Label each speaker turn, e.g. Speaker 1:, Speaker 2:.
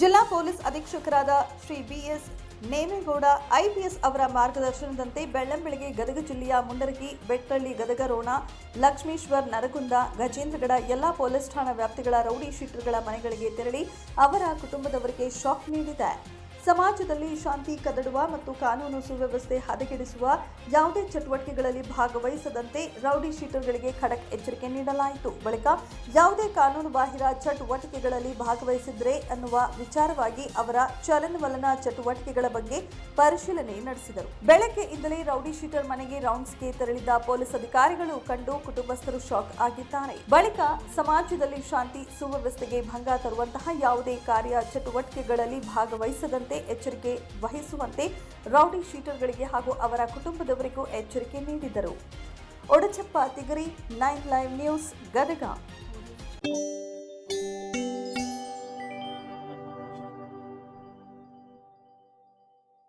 Speaker 1: ಜಿಲ್ಲಾ ಪೊಲೀಸ್ ಅಧೀಕ್ಷಕರಾದ Shri BS Nemegowda, IPS ಅವರ ಮಾರ್ಗದರ್ಶನದಂತೆ ಬೆಳ್ಳಂಬೆಳಗ್ಗೆ ಗದಗ ಜಿಲ್ಲೆಯ ಮುಂಡರಗಿ ಬೆಟ್ಟಳ್ಳಿ ಗದಗ ರೋಣ ಲಕ್ಷ್ಮೀಶ್ವರ್, ನರಗುಂದ, ಗಜೇಂದ್ರಗಡ ಎಲ್ಲಾ ಪೊಲೀಸ್ ಠಾಣಾ ವ್ಯಾಪ್ತಿಗಳ ರೌಡಿ ಶೀಟರ್ಗಳ ಮನೆಗಳಿಗೆ ತೆರಳಿ ಅವರ ಕುಟುಂಬದವರಿಗೆ ಶಾಕ್ ನೀಡಿದೆ ಸಮಾಜದಲ್ಲಿ ಶಾಂತಿ ಕದಡುವ ಮತ್ತು ಕಾನೂನು ಸುವ್ಯವಸ್ಥೆ ಹದಗೆಡಿಸುವ ಯಾವುದೇ ಚಟುವಟಿಕೆಗಳಲ್ಲಿ ಭಾಗವಹಿಸದಂತೆ ರೌಡಿ ಶೀಟರ್ಗಳಿಗೆ ಖಡಕ್ ಎಚ್ಚರಿಕೆ ನೀಡಲಾಯಿತು. ಬಳಿಕ ಯಾವುದೇ ಕಾನೂನು ಬಾಹಿರ ಚಟುವಟಿಕೆಗಳಲ್ಲಿ ಭಾಗವಹಿಸಿದ್ರೆ ಅನ್ನುವ ವಿಚಾರವಾಗಿ ಅವರ ಚಲನವಲನ ಚಟುವಟಿಕೆಗಳ ಬಗ್ಗೆ ಪರಿಶೀಲನೆ ನಡೆಸಿದರು. ಬೆಳಗ್ಗೆಯಿಂದಲೇ ರೌಡಿ ಶೀಟರ್ ಮನೆಗೆ ರೌಂಡ್ಸ್ಗೆ ತೆರಳಿದ್ದ ಪೊಲೀಸ್ ಅಧಿಕಾರಿಗಳು ಕಂಡು ಕುಟುಂಬಸ್ಥರು ಶಾಕ್ ಆಗಿದ್ದಾರೆ. ಬಳಿಕ ಸಮಾಜದಲ್ಲಿ ಶಾಂತಿ ಸುವ್ಯವಸ್ಥೆಗೆ ಭಂಗ ತರುವಂತಹ ಯಾವುದೇ ಕಾರ್ಯ ಚಟುವಟಿಕೆಗಳಲ್ಲಿ ಭಾಗವಹಿಸದಂತೆ ಎಚ್ಚರಿಕೆ ವಹಿಸುವಂತೆ ರೌಡಿ ಶೀಟರ್ಗಳಿಗೆ ಹಾಗೂ ಅವರ ಕುಟುಂಬದವರಿಗೂ ಎಚ್ಚರಿಕೆ ನೀಡಿದರು. Odachappa Tigari, nine live news, Gadag.